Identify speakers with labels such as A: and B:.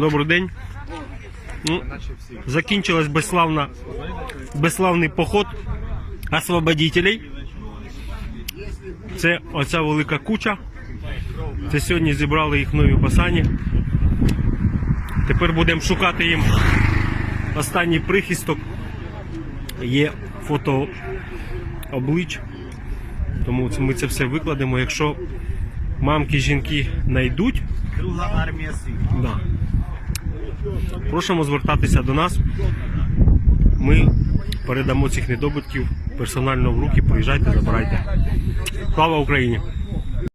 A: Добрий день. Ну, закінчилась безславна, безславний поход освободителей. Це оця велика куча. Це сьогодні зібрали їх в новій басані. Тепер будемо шукати їм останній прихисток. Є фото облич. Тому ми це все викладемо. Якщо мамки, жінки знайдуть,
B: Друга армія світу.
A: Да. Просимо звертатися до нас. Ми передамо цих недобитків персонально в руки. Приїжджайте, забирайте. Слава Україні!